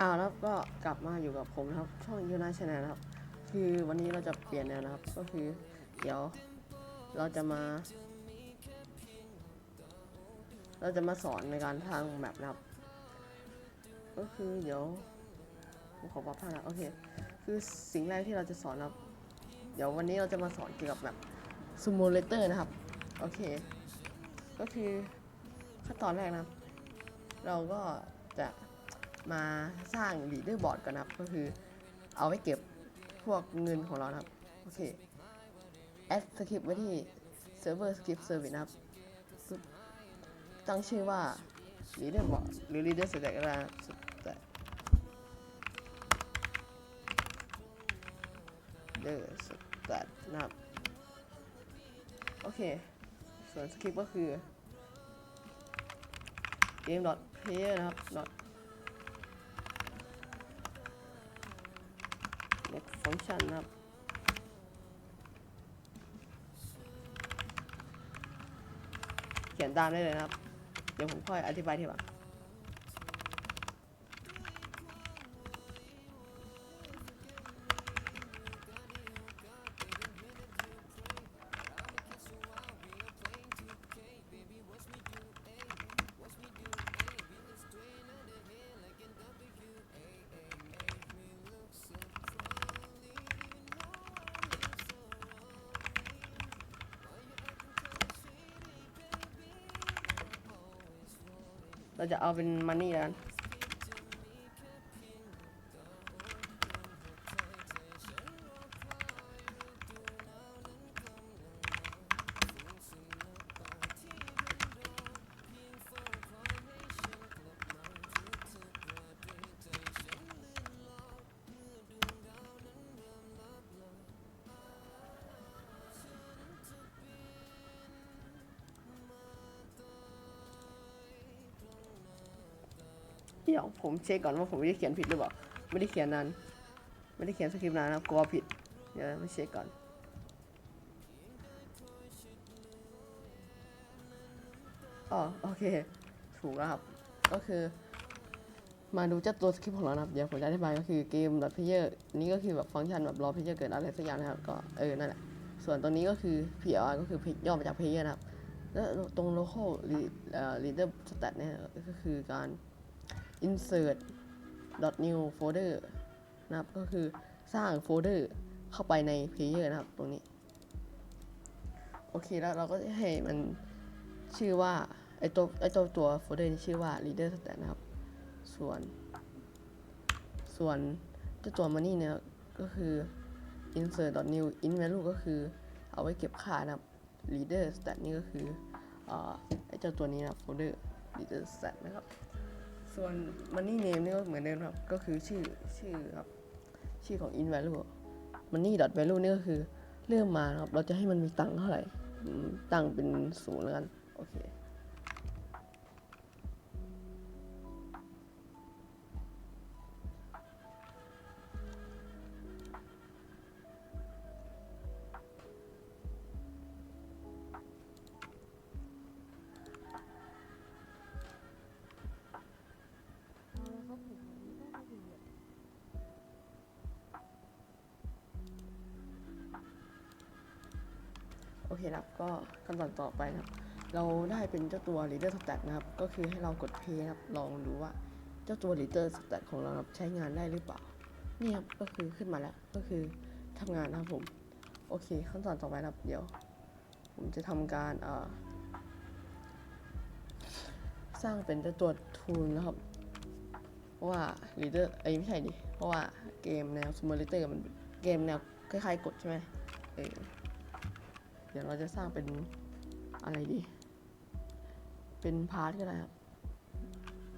อ่าแล้วก็กลับมาอยู่กับผมนะครับ ช่องยูนาชาแนลนะครับ คือวันนี้เราจะเปลี่ยนแนวนะครับ ก็คือเดี๋ยวเราจะมา เราจะมาสอนในการทางแมปนะครับ ก็คือเดี๋ยวผมขอบอกท่านนะโอเค คือสิ่งแรกที่เราจะสอนนะครับ เดี๋ยววันนี้เราจะมาสอนเกี่ยวกับแบบซูโมเลเตอร์นะครับ โอเค ก็คือขั้นตอนแรกนะครับ เราก็จะ มาสร้างลีดเดอร์บอร์ดก่อนนะครับ ก็คือเอาไว้เก็บพวกเงินของเรานะครับ โอเคแอดสคริปต์ไว้ที่เซิร์ฟเวอร์สคริปต์เซอร์วิสนะครับ ตั้งชื่อว่า leader board หรือ leader stack ก็ได้เดอร์สแตทนะครับ โอเค ส่วนสคริปต์ก็คือ game dot player นะครับ dot ของฉันะครับ เขียนตามได้เลยนะครับ เดี๋ยวผมค่อยอธิบายทีหลัง เราจ เอาเป็นมันนี่แล้วกันเดี๋ยวผมเช็คก่อนว่าผมไม่ได้เขียนผิดหรือเปล่า ไม่ได้เขียนนานไม่ได้เขียนสคริปต์นานนะครับกลัวผิด เดี๋ยวมาเช็คก่อนอ๋อโอเค ถูกแล้วครับ ก็คือ มาดูเจ้าตัวสคริปต์ของเรานะครับ เดี๋ยวผมจะอธิบายก็คือเกม dot player นี่ก็คือแบบฟังก์ชันแบบรอ player เกิดอะไรสักอย่างนะครับ ก็เออ นั่นแหละ ส่วนตัวนี้ก็คือ PR ก็คือย่อมาจาก player นะครับ แล้วตรง local leader stat เนี่ยก็คือการ insert new folder นะครับก็คือสร้างโฟลเดอร์เข้าไปใน player นะครับตรงนี้ โอเคแล้วเราก็จะให้มันชื่อว่าไอตัวไอตัวตัวโฟลเดอร์นี้ชื่อว่า leader stat นะครับ ส่วน ส่วนเจ้าตัว money เนี่ยก็คือ insert new in value ก็คือเอาไว้เก็บค่านะครับ leader stat นี่ก็คือไอเจ้าตัวนี้นะครับ folder leader stat นะครับ ส่วน money name นี่ก็เหมือนเดิมครับ ก็คือชื่อชื่อครับ ชื่อของ in value money dot value นี่ก็คือเริ่มมาครับ เราจะให้มันมีตังค์เท่าไหร่ ตังค์เป็นศูนย์แล้วกัน โอเค เคครับก็ขั้นตอนต่อไปนะครับ เราได้เป็นเจ้าตัว leader stat นะครับ ก็คือให้เรากด P นะครับลองดูว่าเจ้าตัว leader stat ของเรารใช้งานได้หรือเปล่านี่ครับก็คือขึ้นมาแล้วก็คือทำงานนะครับผมโอเค ขั้นตอนต่อไปนะครับ เดี๋ยว ผมจะทำการเอ่อสร้างเป็นเจ้าตัว tool นะครับเพราะว่า leader เอ้ยไม่ใช่ดิเพราะว่าเกมแนว simulator มันเกมแนวคล้ายๆกดใช่ไหมเออ ดี๋ยวเราจะสร้างเป็นอะไรดี เป็นพาร์ทก็ได้ครับ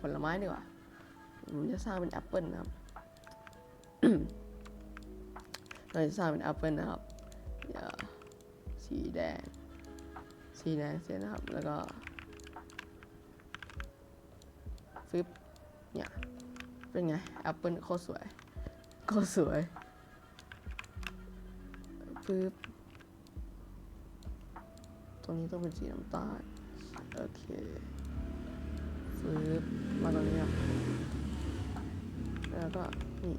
ผลไม้ดีกว่า ผมจะสร้างเป็นแอปเปิลนะครับ เราจะสร้างเป็นแอปเปิลนะครับเดี๋ยวสีแดง สีแดงเสร็จนะครับ แล้วก็ฟึบเนี่ยเป็นไงแอปเปิลโคตรสวยโคตรสวยปึ๊บ รงนี้ต้องเป็นสีน้ำตาลโอเคฟึบมาตรงนี้ครับแล้วก็นี่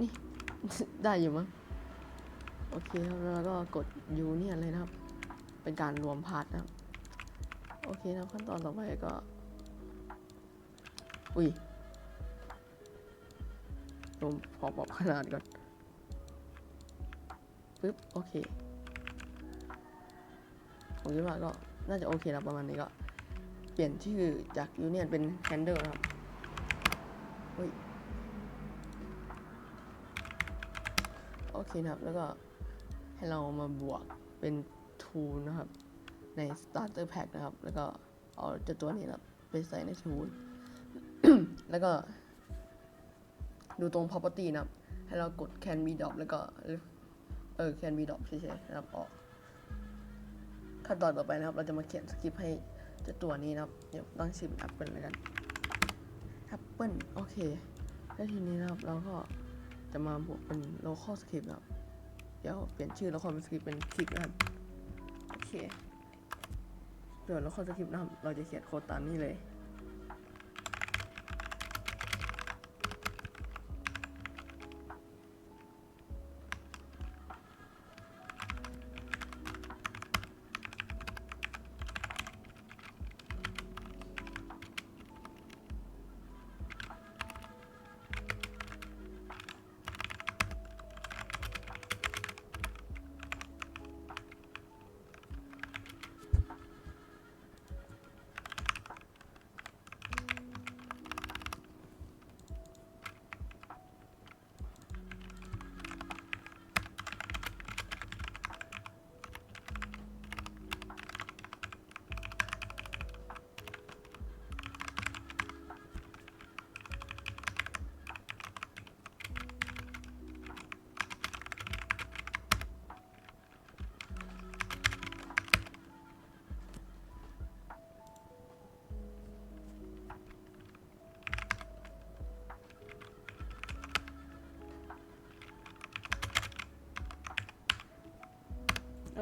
นี่ ได้อยู่มั้งโอเคครับแล้วก็กดยูเนี่ยเลยนะครับ เป็นการรวมพาร์ทนะครับ โอเคนะขั้นตอนต่อไปก็ อุ้ยรวมพอปรับขนาดก่อนปึ๊บ โอเค ผมคิดว่าก็น่าจะโอเคแล้วประมาณนี้ก็ เปลี่ยนชื่อจากยูเนียนเป็นแคนเดลนะครับเฮ้ยโอเคนะครับ แล้วก็ให้เรามาบวกเป็นทูนะครับ ใน starter pack นะครับ แล้วก็เอาเจ้าตัวนี้นะครับไปใส่ในทูลแล้วก็ ดูตรง property นะครับ ให้เรากด can be drop แล้วก็ เออ can be drop เฉยๆนะครับออก ขั้นตอนต่อไปนะครับ เราจะมาเขียนสคริปต์ให้เจ้าตัวนี้นะครับ เดี๋ยวตั้งชื่อเป็น Apple แล้วกันแอปเปิลโอเค แล้วทีนี้นะครับเราก็จะมาบวกเป็น local script นะครับ เดี๋ยวเปลี่ยนชื่อ local script เป็น click นะครับโอเคส่วน local script นะครับ เราจะเขียนโค้ดตามนี้เลย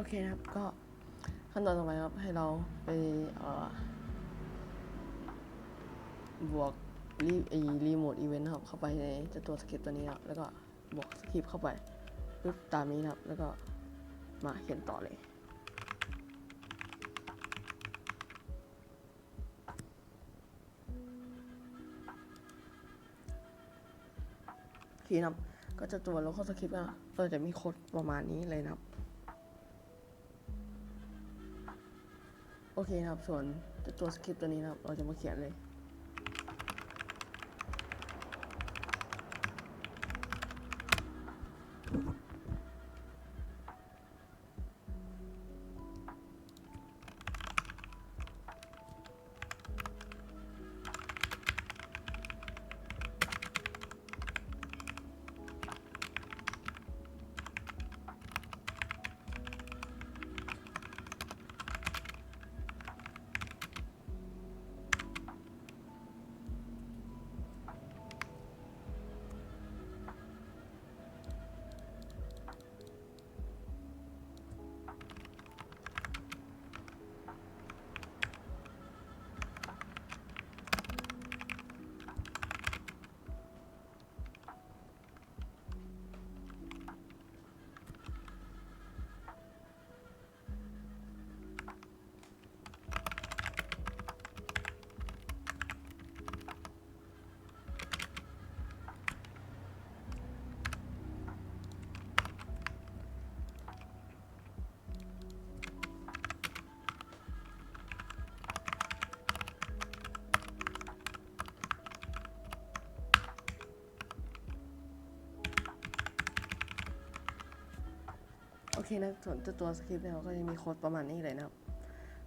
อเคครับ ก็ขั้นตอนต่อไปครับ ให้เราไปเอ่อบวกรีไอรีโมทอีเวนต์ครับ เข้าไปในเจ้าตัวสคริปต์ตัวนี้ครับแล้วก็บวกสคริปต์เข้าไปปึ๊บตามนี้นะครับ แล้วก็มาเขียนต่อเลยโอเคนะครับ ก็จะตัว local script นะก็จะมีโค้ดประมาณนี้เลยนะครับ โอเคครับส่วนตัวสคริปต์ตัวนี้นะครับ เราจะมาเขียนเลย โอเคนะส่วนเจ้าตัวสคริปต์เนี่ยเขาก็จะมีโค้ดประมาณนี้เลยนะครับ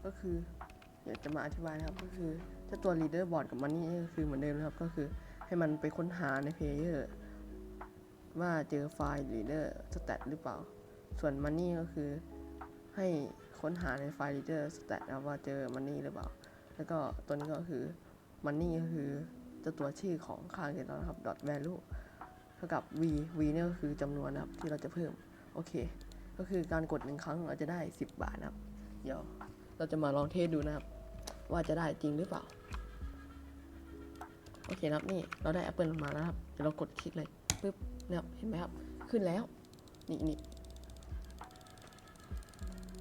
ก็คือเดี๋ยวจะมาอธิบายนะครับ ก็คือเจ้าตัว leader board กับมันนี่ก็คือเหมือนเดิมนะครับ ก็คือให้มันไปค้นหาใน player ว่าเจอไฟล์ leader stat หรือเปล่า ส่วนมันนี่ก็คือให้ค้นหาในไฟล์ leader stat นะว่าเจอมันนี่หรือเปล่า แล้วก็ตัวนี้ก็คือมันนี่ก็คือเจ้าตัวชื่อของค่าเงินเรานะครับ dot value เท่ากับ v v เนี่ยก็คือจำนวนนะครับที่เราจะเพิ่ม โอเค ก็คือการกดหนึ่งครั้งเราจะได้ 10 บาทนะครับ เดี๋ยวเราจะมาลองเทสดูนะครับ ว่าจะได้จริงหรือเปล่า โอเคนะครับนี่เราได้แอปเปิลมาแล้วครับ เดี๋ยวเรากดคลิกเลยปึ๊บนะครับเห็นไหมครับ ขึ้นแล้ว นี่นี่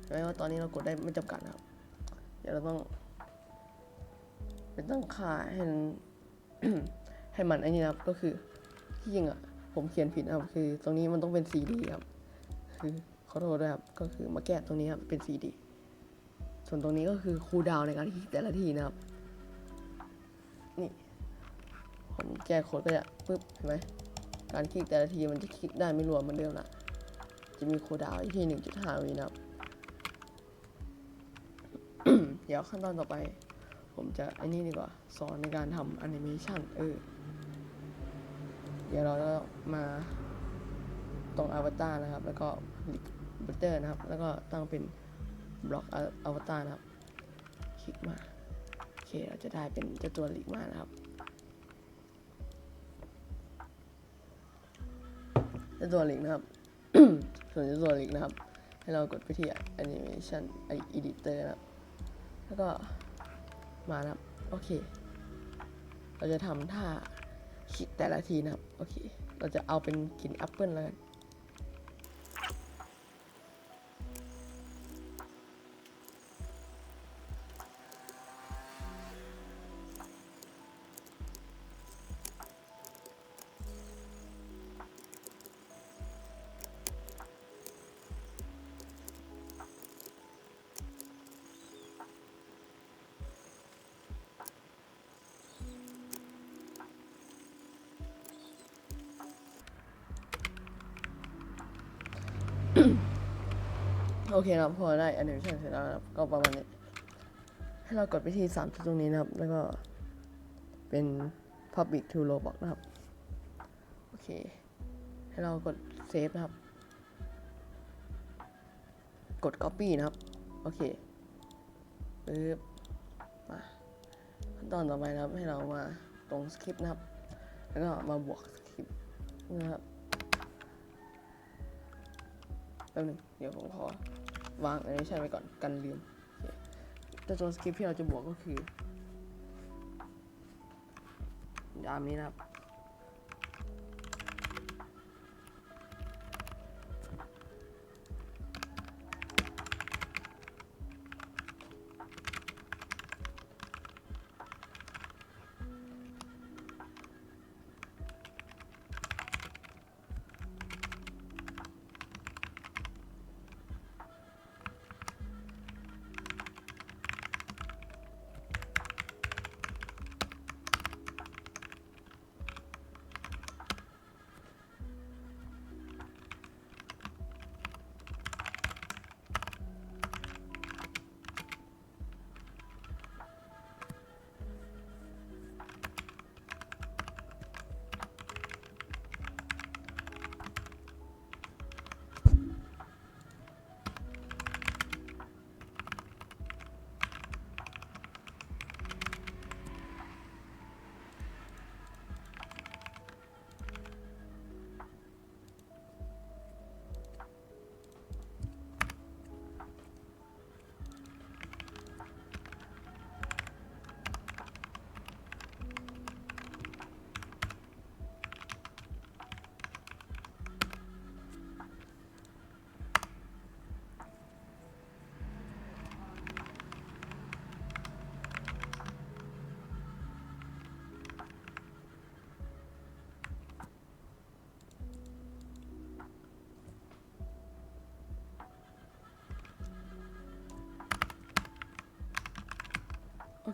เห็นไหมว่าตอนนี้เรากดได้ไม่จำกัดนะครับ เดี๋ยวเราต้องเป็นตั้งค่าให้มันให้มันไอ้นี่นะครับก็คือที่จริงอะผมเขียนผิดนะครับคือ ตรงนี้มันต้องเป็น CD ครับคือ ขอโทษด้วยครับก็คือมาแก้ตรงนี้ครับเป็น CD ส่วนตรงนี้ก็คือคูดาวในการคลิกแต่ละทีนะครับ นี่ผมแก้โค้ดไปอะปึ๊บเห็นไหมการคลิกแต่ละทีมันจะคลิกได้ไม่รวมเหมือนเดิมละจะมีคูดาวน์อยู่ที่1.5วินะครับ เดี๋ยวขั้นตอนต่อไป ผมจะไอ้นี่ดีกว่า สอนในการทำแอนิเมชันเออ เดี๋ยวเราก็มาตรงอวตารนะครับ แล้วก็ บัตเตอร์นะครับ แล้วก็ตั้งเป็นบล็อกอวตารนะครับ คลิกมาโอเคเราจะได้เป็นเจ้าตัวลิกมานะครับเจ้าตัวลิกนะครับส่วนเจ้าตัวลิกนะครับ ให้เรากดไปที่ Animation Editor นะครับ แล้วก็มานะครับ โอเค เราจะทำท่าคลิกแต่ละทีนะครับ โอเค เราจะเอาเป็นกินแอปเปิลแล้วกัน โอเคนะครับพอได้ animation เสร็จแล้วครับก็ประมาณนี้ ให้เรากดไปที่3จุดตรงนี้นะครับ แล้วก็เป็น public to roblox นะครับ โอเค ให้เรากด save นะครับ กด copy นะครับ โอเคปึ๊บมาขั้นตอนต่อไปนะครับ ให้เรามาตรงสคริปต์นะครับ แล้วก็มาบวกสคริปต์นะครับ แป๊บหนึงเดี๋ยวผมขอวางอันนี้ใช่ไปก่อนกันลืมแต่ตัวสคริปที่เราจะบวกก็คือยามนี้นะครับ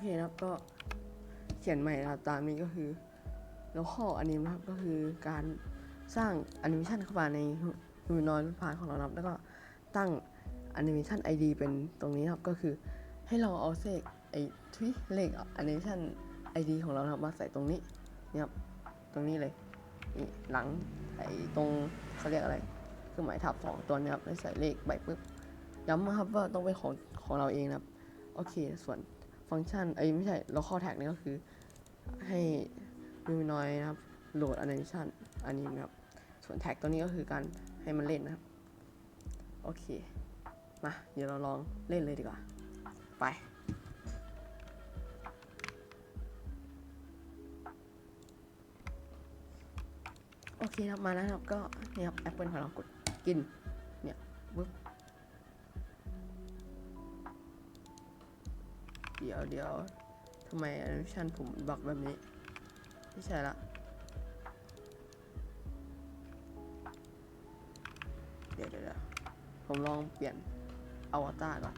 เคนะครับก็เขียนใหม่ครับตามนี้ก็คือแล้วข้ออันนี้นะครับก็คือการสร้างแอนิเมชันเข้ามาในฮูนอยพานของเราครับแล้วก็ตั้งแอนิเมชัน ID เป็นตรงนี้นะครับก็คือให้เราเอาเลขไอ้ทุยเลขแอนิเมชัน ID ของเราครับมาใส่ตรงนี้นี่ครับตรงนี้เลยนี่หลังไอ้ตรงเขาเรียกอะไรเครื่องหมายทับสองตัวนี้ครับแล้วใส่เลขไปปุ๊บย้ำนะครับว่าต้องเป็นของของเราเองนะครับ โอเคส่วน ฟังก์ชันไอ้ไม่ใช่ local tag นี่ก็คือให้ดูน้อยนะครับโหลด animation อันนี้นะครับ ส่วน tag ตัวนี้ก็คือการให้มันเล่นนะครับ โอเค มาเดี๋ยวเราลองเล่นเลยดีกว่า ไปโอเคครับมาแล้วครับก็เนี่ครับแอปเปิลของเรากดกินเนี่ยปึ๊บ ดี๋ยวเดี๋ยวทำไมแอนิเมชันผมบักแบบนี้ ไม่ใช่ละ เดี๋ยวเดี๋ยวเดี๋ยวผมลองเปลี่ยนอวตารก่อน